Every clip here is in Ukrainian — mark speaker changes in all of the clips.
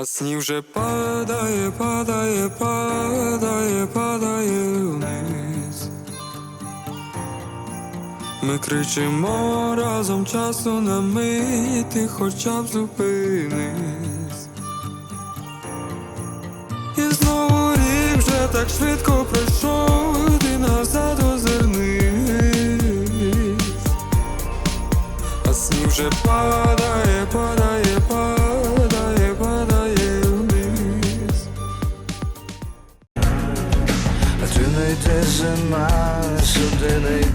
Speaker 1: А сніг вже падає, падає, падає, падає вниз. Ми кричимо разом часу на мить, ти хоча б зупинись. І знову рік вже так швидко
Speaker 2: зима, сюди не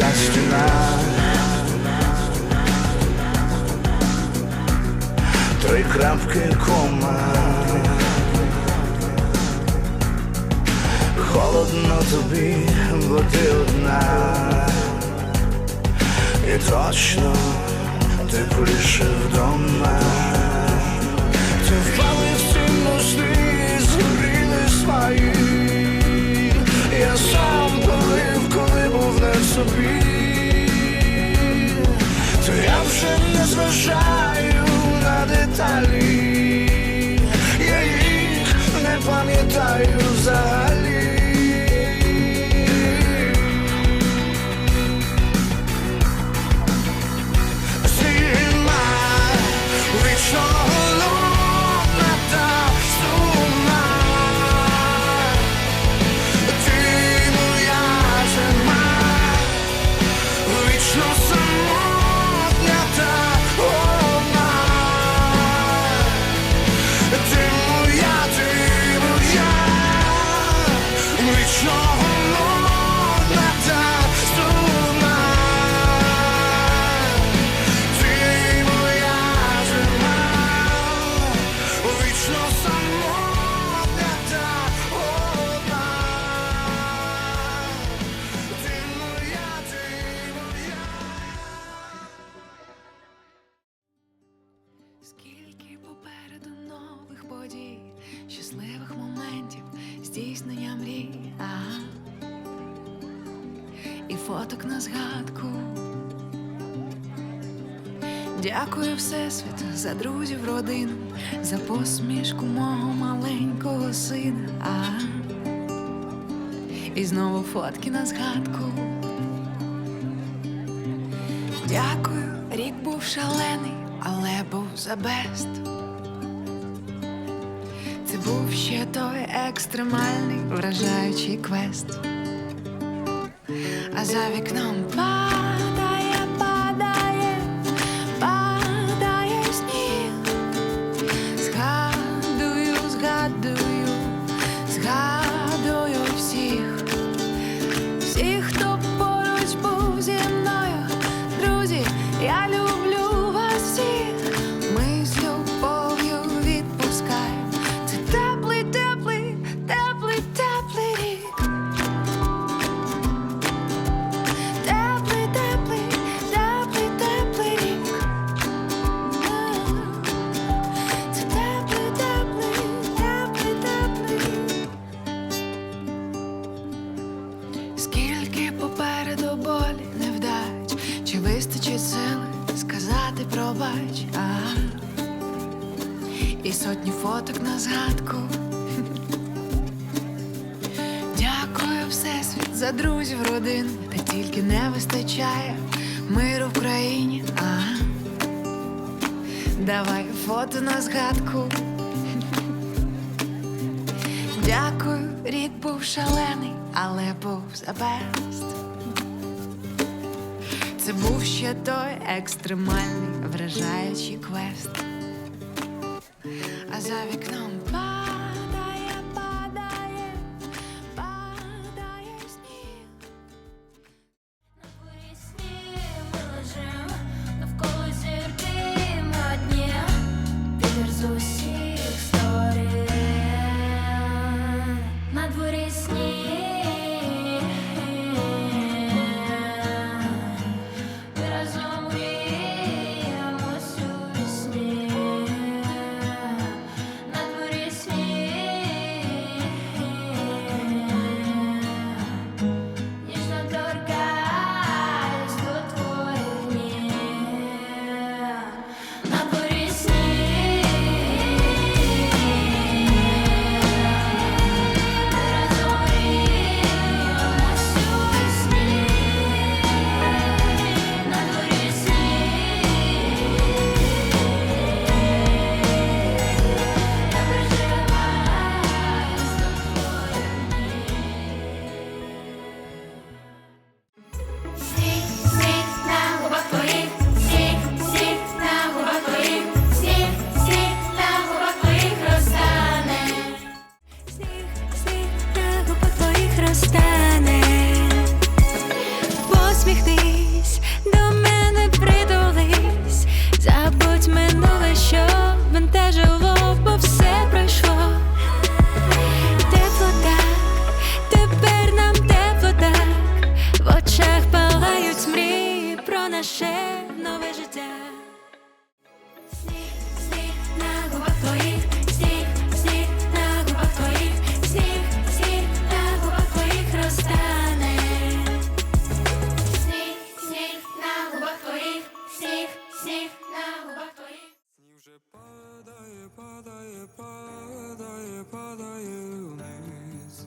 Speaker 2: Стіна. Три крапки кома. Холодно тобі, бо ти одна. І точно тепліше вдома. Ти впали вже не зважаю на деталі. Я їх не пам'ятаю взагалі.
Speaker 3: Здійснення мрій, ага. і фоток на згадку. Дякую Всесвіту за друзів, родину, за посмішку мого маленького сина. Ага. І знову фотки на згадку. Дякую, рік був шалений, але був за бест. Був ще той екстремальний, вражаючий квест. А за вікном Бач, а і сотні фоток на згадку. Дякую всесвіт за друзів, родин, та тільки не вистачає миру в країні. А давай фото на згадку. Дякую, рік був шалений, але був за best. Це був ще той екстремальний вражаючий квест, а за вікном. Ще падає, падає,
Speaker 1: падає, падає вниз.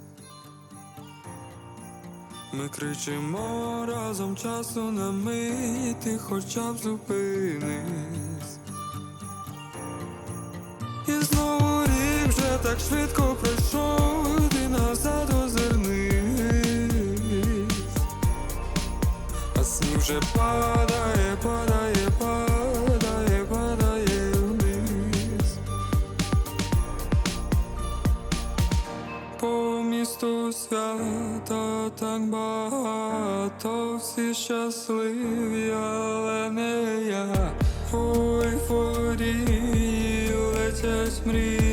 Speaker 1: Ми кричимо разом часу на мити, хоча б зупинись. І знову рік вже так швидко пройшов, і назад озирнись, а сні вже падає. місту свята так багато, всі щасливі, але не я. Фуй, фурі, летять мрії.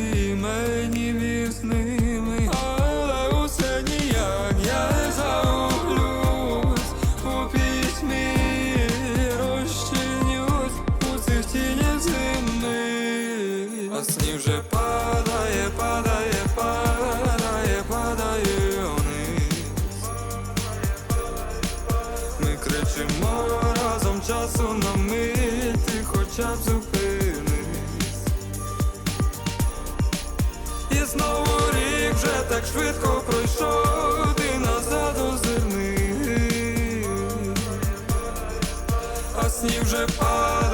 Speaker 1: часу на мити, хоча б зупинись. І знову рік вже так швидко пройшов, ти назад озирни, а сні вже падає.